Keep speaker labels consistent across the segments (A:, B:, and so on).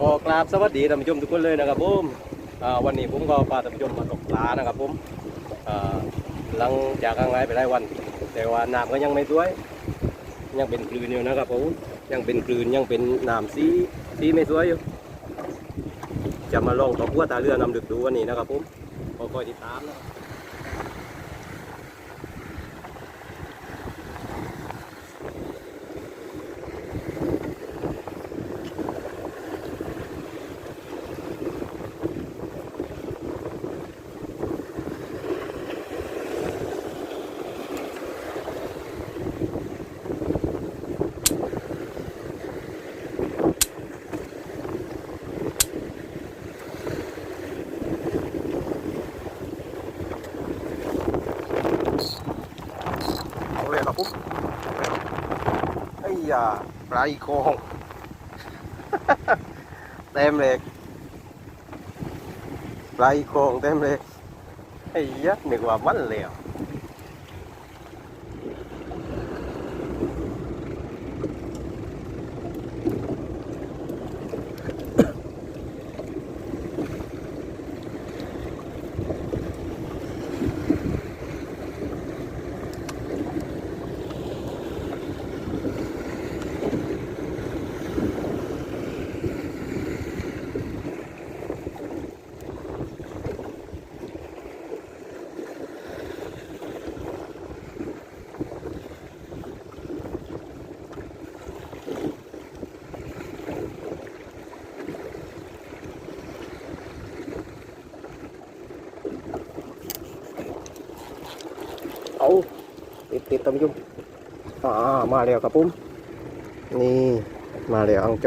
A: ก็กราบสวัสดีท่านผู้ชมทุกคนเลยนะครับผมวันนี้ผมก็พาท่านผู้ชมมาตกปลานะครับผมหลังจากห่างหายไปหลายวัน แต่ว่าน้ำก็ยังไม่สวย ยังเป็นกลืนอยู่นะครับผมยังเป็นกลืนยังเป็นน้ำสีสีไม่สวยอยู่จะมาลองตกหัวตาเรือนำดึกดูวันนี้นะครับผมก็คอยติดตามนะครับ เอาเลยครับปุ๊บไอ้ ยาปลาอีโคงเต็มเลยปลาอีโคงเต็มเลยไอ้ยะนึกว่ามันเลยอะเอา ติดตามยุ่งอ่ามาแล้วครับปุ้มนี่มาแล้วอังโจ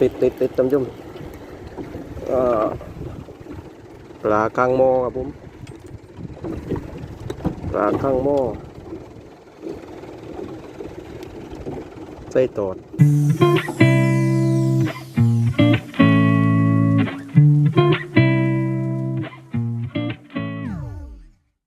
A: ติดติดติดตามยุ่งอ่า ปลาข้างหม้อครับผมปลาข้างหม้อไส้ตอด